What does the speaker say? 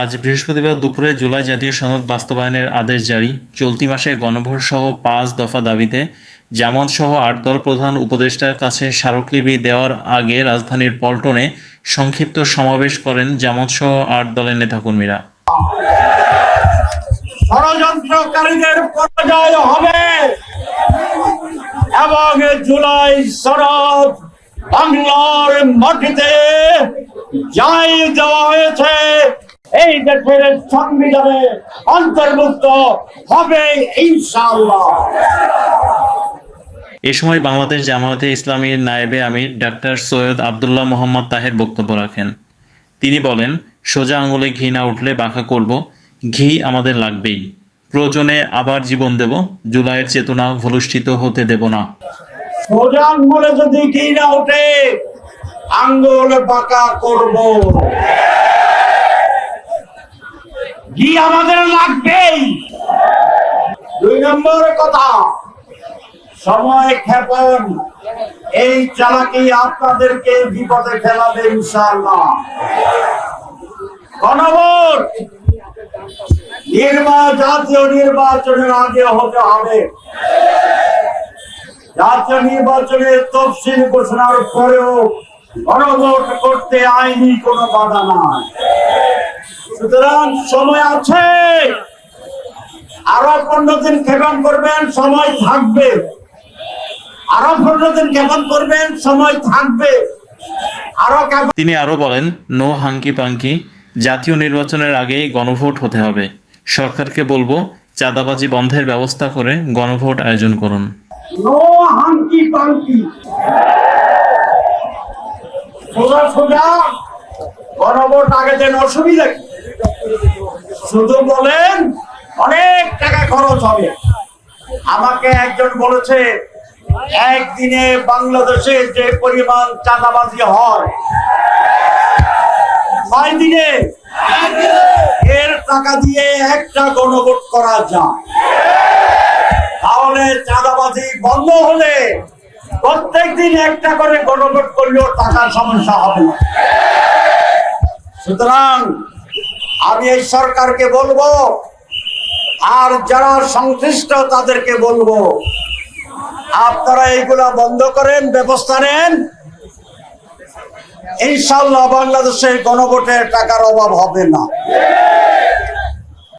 আজ বৃহস্পতিবার দুপুরে জুলাই জাতীয় সনদ বাস্তবায়নের আদেশ জারি। চলতি মাসে গণভোট সহ পাঁচ দফা দাবিতে জামাত সহ আট দল প্রধান উপদেষ্টার কাছে স্মারকলিপি দেওয়ার আগে রাজধানীর পল্টনে সংক্ষিপ্ত সমাবেশ করেন জামাত সহ আট দলের নেতাকর্মীরা। ষড়যন্ত্রকারীদের এবং জুলাই শরৎ বাংলার মাটিতে যাই দেওয়া হয়েছে। এই দেশের সংবিধানে অন্তর্ভুক্ত হবে ইনশাআল্লাহ। এ সময় বাংলাদেশ জামায়াতে ইসলামীর নায়েবে আমির ডাক্তার সৈয়দ আবদুল্লাহ মোহাম্মদ তাহের বক্তব্য রাখেন। তিনি বলেন সোজা আঙুলে ঘি না উঠলে বাঁকা করব ঘি আমাদের লাগবেই। প্রয়োজনে আবার জীবন দেব জুলাইয়ের চেতনা ভলুষ্ঠিত হতে দেব না। সোজা আঙ্গুলে যদি ঘি না ওঠে আঙ্গুল বাঁকা করব। ঘি আমাদের লাগবেই? দুই নম্বর কথা। সময় ক্ষেপণ এই চালাকি আপনাদেরকে বিপদে ফেলাবে ইনশাআল্লাহ। গণভোট! নির্বা জাতীয় নির্বাচনের আগে হতে হবে। জাতীয় নির্বাচনের তফসিল ঘোষণার পরেও গণভোট করতে আইনি কোনো বাধা নাই। সুতরাং সময় আছে। আরও পনেরো দিন ক্ষেপণ করবেন সময় থাকবে। আরও পনেরো দিন ক্ষেপণ করবেন সময় থাকবে। আরও তিনি আরও বলেন নো হাঙ্কি পাঙ্কি জাতীয় নির্বাচনের আগেই গণভোট হতে হবে। সরকারকে বলব চাঁদাবাজি বন্ধের ব্যবস্থা করে গণভোট আয়োজন করুন। No hanky panky. সোজা সোজা গণভোট আগে দেন অসুবিধা কি? শুধু বলেন অনেক টাকা খরচ হবে। আমাকে একজন বলেছে, একদিনে বাংলাদেশে যে পরিমাণ চাঁদাবাজি হয় দিনে এর টাকা দিয়ে একটা গণভোট করা যায়। তাহলে চাঁদাবাজি বন্ধ হলে প্রত্যেক দিন একটা করে গণভোট করলেও টাকার সমস্যা হবে না। সুতরাং আমি এই সরকারকে বলব, আর যারা সংশ্লিষ্ট তাদেরকে বলব, আপনারা এইগুলা বন্ধ করেন, ব্যবস্থা নেন। ইনশাল্লাহ বাংলাদেশের গণভোটের টাকার অভাব হবে না।